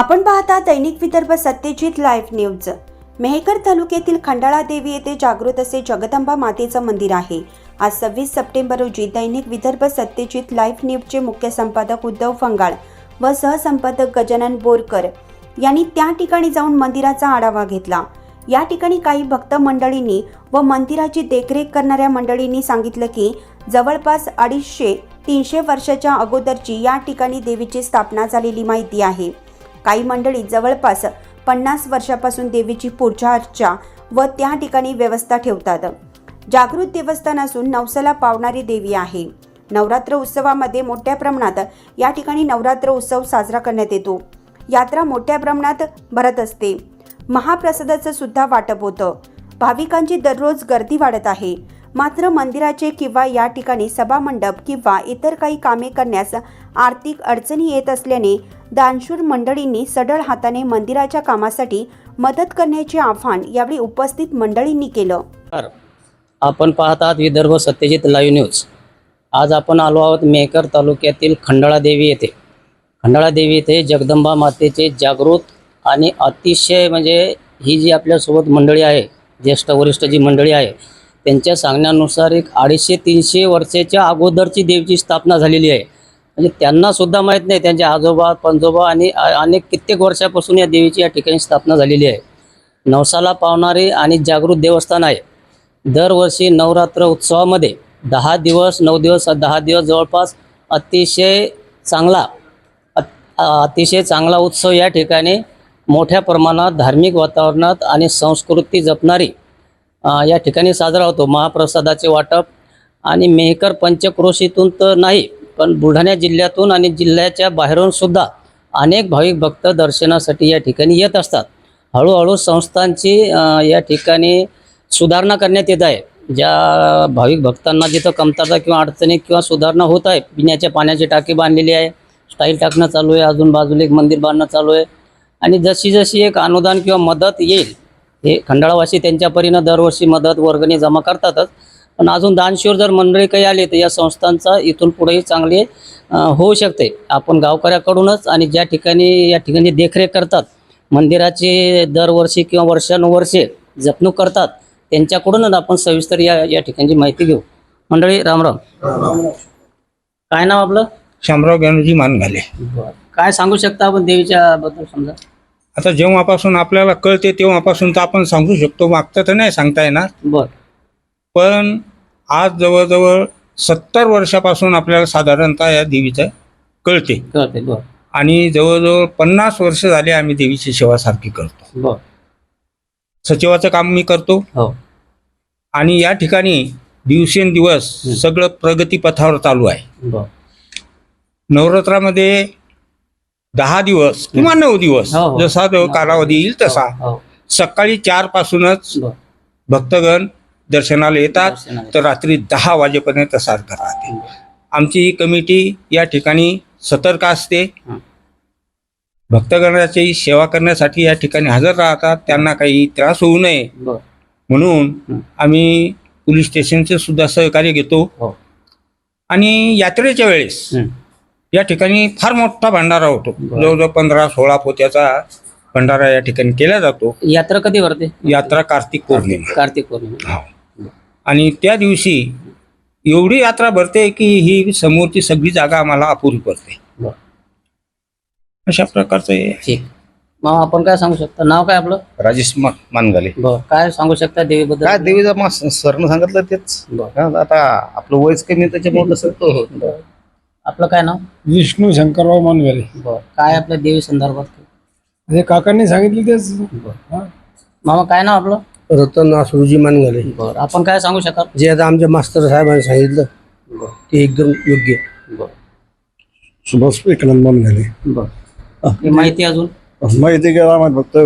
आपण पाहता दैनिक विदर्भ सत्यजित लाईव्ह न्यूज. मेहकर तालुक्यातील खंडाळा देवी येथे जागृत असे जगदंबा मातेचं मंदिर आहे. आज सव्वीस सप्टेंबर रोजी दैनिक विदर्भ सत्यजित लाईव्ह न्यूजचे मुख्य संपादक उद्धव फंगाळ व सहसंपादक गजानन बोरकर यांनी त्या ठिकाणी जाऊन मंदिराचा आढावा घेतला. या ठिकाणी काही भक्त मंडळींनी व मंदिराची देखरेख करणाऱ्या मंडळींनी सांगितलं की जवळपास अडीचशे तीनशे वर्षाच्या अगोदरची या ठिकाणी देवीची स्थापना झालेली माहिती आहे. काही मंडळी जवळपास पन्नास वर्षापासून देवीची पूजा अर्चा व त्या ठिकाणी व्यवस्था ठेवतात. जागृत देवस्थान असून नवसाला पावणारी देवी आहे. नवरात्र उत्सवामध्ये मोठ्या प्रमाणात या ठिकाणी नवरात्र उत्सव साजरा करण्यात येतो. यात्रा मोठ्या प्रमाणात भरत असते. महाप्रसादाचं सुद्धा वाटप होतं. भाविकांची दररोज गर्दी वाढत आहे. मात्र मंदिराचे किंवा या ठिकाणी सभामंडप किंवा इतर काही कामे करण्यास आर्थिक अडचणी येत असल्याने दानशूर मंडळींनी सढळ हाताने मंदिराच्या कामासाठी मदत करण्याचे आव्हान यावेळी उपस्थित मंडळींनी केलं. आपण पाहत आहात विदर्भ सत्यजित लाईव्ह न्यूज आज आपण आलो आहोत मेकर तालुक्यातील खंडाळा देवी येथे. खंडाळा देवी येथे जगदंबा मातेचे जागृत आणि अतिशय म्हणजे ही जी आपल्यासोबत मंडळी आहे ज्येष्ठ वरिष्ठ जी मंडळी आहे त्यांच्या सांगण्यानुसार एक अडीचशे तीनशे वर्षाच्या अगोदरची देवीची स्थापना झालेली आहे. म्हणजे त्यांना सुद्धा माहीत नाही त्यांचे आजोबा पंजोबा आणि अनेक कित्येक वर्षापासून या देवीची या ठिकाणी स्थापना झालेली आहे. नवसाला पावणारे आणि जागृत देवस्थान आहे. दरवर्षी नवरात्र उत्सवामध्ये दहा दिवस नऊ दिवस दहा दिवस जवळपास अतिशय चांगला अतिशय चांगला उत्सव या ठिकाणी मोठ्या प्रमाणात धार्मिक वातावरणात आणि संस्कृती जपणारी या ठिकाणी साजरा होतो. महाप्रसादाचे वाटप आणि मेहकर पंचक्रोशीतून तर नाही पण बुलढाणा जिल्ह्यातून आणि जिल्ह्याच्या बाहेरून सुद्धा अनेक भाविक भक्त दर्शनासाठी या ठिकाणी येत असतात. हळूहळू संस्थांची या ठिकाणी सुधारणा करण्यात येत आहे. ज्या भाविक भक्तांना जिथं कमतरता किंवा अडचणी किंवा सुधारणा होत आहे पिण्याच्या पाण्याची टाकी बांधलेली आहे स्टाईल टाकणं चालू आहे अजून बाजूला एक मंदिर बांधणं चालू आहे. आणि जशी जशी एक अनुदान किंवा मदत येईल हे खंडाळावासी त्यांच्या परीनं दरवर्षी मदत वर्गणी जमा करतातच. पण अजून दानशूर जर मंडळी काही आली तर या संस्थांचा इथून पुढेही चांगली होऊ शकते. आपण गावकऱ्याकडूनच आणि ज्या ठिकाणी या ठिकाणी देखरेख करतात मंदिराची दरवर्षी किंवा वर्षानुवर्षे जपणूक करतात त्यांच्याकडूनच आपण सविस्तर या या ठिकाणची माहिती घेऊ. मंडळी रामराम काय नाव आपलं? शामराव गणजी मान घाले काय सांगू शकता आपण देवीच्या बद्दल समजा? आता जेव्हापासून आपल्याला कळते तेव्हापासून तर आपण सांगू शकतो. मागचं तर नाही सांगता येणार. बर. पण आज जवळजवळ सत्तर वर्षापासून आपल्याला साधारणतः या देवीचं कळते. कळते बर. आणि जवळजवळ पन्नास वर्ष झाले आम्ही देवीची सेवा सारखी करतो. बर. सचिवाचं काम मी करतो. हो. आणि या ठिकाणी दिवसेंदिवस सगळं प्रगतीपथावर चालू आहे. बर. नवरात्रामध्ये दहा दिवस किंवा नऊ दिवस हो, हो. जसा जो कालावधी येईल तसा. हो. सकाळी चार पासूनच बर. भक्तगण दर्शनाला येतात दर्शनाला तर रात्री दहा वाजेपर्यंत सारखं राहते आमची ही कमिटी या ठिकाणी सतर्क असते. हं. भक्तगणाची सेवा करण्यासाठी या ठिकाणी हजर राहतात. त्यांना काही त्रास होऊ नये. बर. म्हणून. आम्ही पोलीस स्टेशनचे सुद्धा सहकार्य घेतो. हो. आणि यात्रेच्या वेळेस हं. या ठिकाणी फार मोठा भंडारा होतो. बरं. जवळजवळ पंधरा सोळा पोत्याचा भंडारा या ठिकाणी केला जातो. यात्रा कधी भरते? यात्रा कार्तिक पौर्णिमा. कार्तिक पौर्णिमा. हो. आणि त्या दिवशी एवढी यात्रा भरते की ही समोरची सगळी जागा आम्हाला अपुरी पडते. अशा प्रकारचं हे ठीक. मग आपण काय सांगू शकता? नाव काय आपलं? राजेश मा- मानगाले. बर काय सांगू शकता देवीबद्दल? काय देवीचा मा सरनं सांगितलं तेच. हा, आता आपलं वयच कमी आहे त्याच्यामुळे कसं तो बर. आपलं काय नाव? विष्णू शंकरराव मानगाले. बर. काय आपल्या देवी संदर्भात? हे काकांनी सांगितले तेच. मामा काय नाव आपलं? रतन आसुजी मानगाले. बर आपण काय सांगू शकाल? जे आता आमच्या मास्तर साहेबांनी सांगितलं बर. ते एकदम योग्य. बर. सुभाष विक्रांत मानगाले. बर. ही. माहिती अजून? माहिती का आम्हाला फक्त.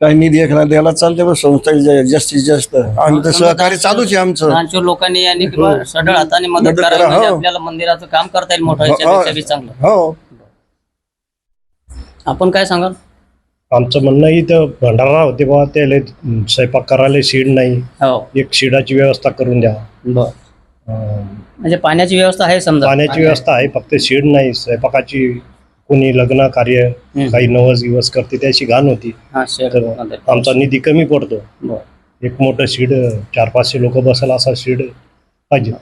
काही निधी एखादा द्यायला चालते पण संस्था जा- जास्तीत जास्त. आम्ही तर सहकार्य चालूच आहे आमचं. दानशूर लोकांनी यांनी किंवा सढळ हाताने मदत मदत करावी करा, म्हणजे हो. आपल्याला मंदिराचं काम करता येईल मोठं हो, याच्यापेक्षा हो. बी चांगलं. हो. आपण काय सांगाल? आमचं म्हणणं इथं भंडारा होते बा त्याला स्वयंपाक करायला शीड नाही. हो. एक शिडाची व्यवस्था करून द्या. बर. म्हणजे पाण्याची व्यवस्था आहे समजा? पाण्याची व्यवस्था आहे फक्त शीड नाही स्वयंपाकाची कोणी लग्न कार्य. काही नवस दिवस करते त्याची घाण होती. हा शेड तर आमचा निधी कमी पडतो. बरं. एक मोठं शीड चार पाचशे लोक बसायला असा शीड पाहिजे.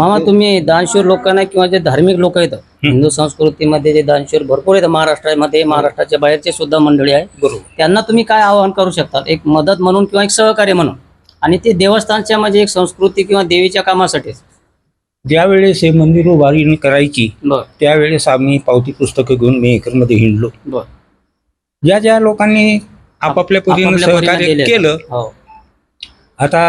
मामा तुम्ही दानशूर लोकांना किंवा जे धार्मिक लोक आहेत हिंदू संस्कृतीमध्ये जे दानशूर भरपूर आहेत महाराष्ट्रामध्ये महाराष्ट्राच्या बाहेरचे सुद्धा मंडळी आहे त्यांना तुम्ही काय आवाहन करू शकता? एक मदत म्हणून किंवा एक सहकार्य म्हणून. आणि ते देवस्थानच्या म्हणजे एक संस्कृती किंवा देवीच्या कामासाठी. ज्यावेळेस हे मंदिर उभारणी करायची त्यावेळेस आम्ही पावती पुस्तकं घेऊन मेहकरमध्ये हिंडलो. ज्या ज्या लोकांनी आपापल्या परीने सहकार्य. केलं हो. आता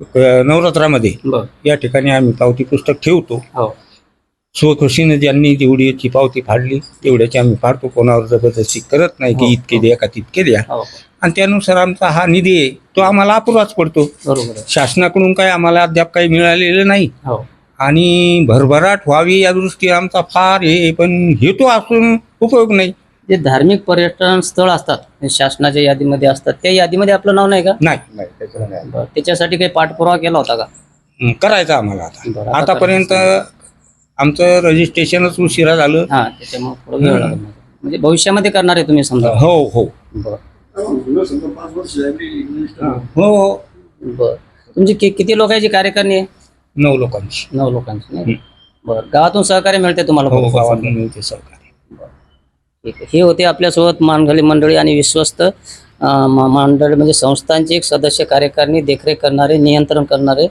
नवरात्रामध्ये बर. या ठिकाणी आम्ही पावती पुस्तक ठेवतो. हो. स्वखुशीने ज्यांनी जेवढीची पावती फाडली तेवढ्याची आम्ही फाडतो. कोणावर जबरदस्ती करत नाही हो, की इतके द्या का तितके द्या. हो. आणि त्यानुसार आमचा हा निधी आहे तो आम्हाला अपुराच पडतो. बरोबर आहे. शासनाकडून काय आम्हाला अद्याप काही मिळालेलं नाही. हो. आणि भरभराट व्हावी या दृष्टी आमचा फार हे पण हेतू असून उपयोग नाही. जे धार्मिक पर्यटन स्थळ असतात हे शासनाच्या यादीमध्ये असतात त्या यादीमध्ये आपलं नाव नाही का? नाही नाही त्याच्यानं नाही. बरं त्याच्यासाठी काही पाठपुरावा केला होता का? हं, करायचं आम्हाला बरं, आता आता आतापर्यंत आमचं रजिस्ट्रेशनच उशिरा झालं. हा त्याच्यामुळे थोडं वेळ लागेल. म्हणजे भविष्यामध्ये करणार आहे तुम्ही समजा? हो हो. बरं. हो. हो बरं. तुमची कि- किती लोकांची कार्यकारिणी आहे? नऊ लोकांची. नऊ लोकांची नाही बरं गावातून सहकार्य मिळते तुम्हाला हो? गावातून मिळते आहे. हे होते आपल्यासोबत मानघाली मंडळी आणि विश्वस्त मंडळी म्हणजे संस्थांचे एक सदस्य कार्यकारिणी देखरेख करणारे नियंत्रण करणारे.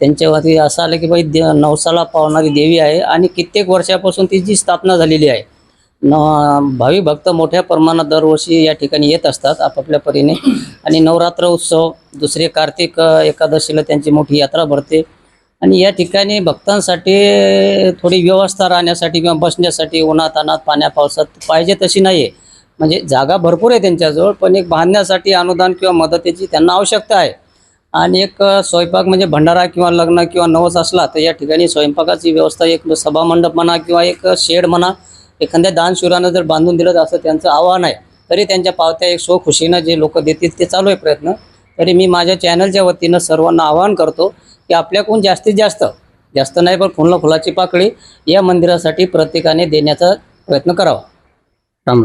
त्यांच्यावरती असं आलं की बाई दे नवसाला पावणारी देवी आहे आणि कित्येक वर्षापासून तिची स्थापना झालेली आहे. न भावी भक्त मोठ्या प्रमाणात दरवर्षी या ठिकाणी येत असतात आपापल्या परीने. आणि नवरात्र उत्सव दुसरे कार्तिक एकादशीला त्यांची मोठी यात्रा भरते. आणि या ठिकाणी भक्तांसाठी थोडी व्यवस्था राहण्यासाठी किंवा बसण्यासाठी उन्हात अनात पाण्या पावसात पाहिजे तशी नाही आहे म्हणजे जागा भरपूर आहे त्यांच्याजवळ पण एक बांधण्यासाठी अनुदान किंवा मदतीची त्यांना आवश्यकता आहे. आणि एक स्वयंपाक म्हणजे भंडारा किंवा लग्न किंवा नवस असला तर या ठिकाणी स्वयंपाकाची व्यवस्था एक सभामंडप म्हणा किंवा एक शेड म्हणा एखाद्या दानशुरानं जर बांधून दिलं तर असं त्यांचं आव्हान आहे. तरी त्यांच्या पावत्या एक सोखुशीनं जे लोक देतील ते चालू आहे प्रयत्न. तरी मी माझ्या चॅनलच्या वतीनं सर्वांना आवाहन करतो की आपल्याकडून जास्तीत जास्त जास्त नाही पण फुलं फुलाची पाकळी या मंदिरासाठी प्रत्येकाने देण्याचा प्रयत्न करावा. राम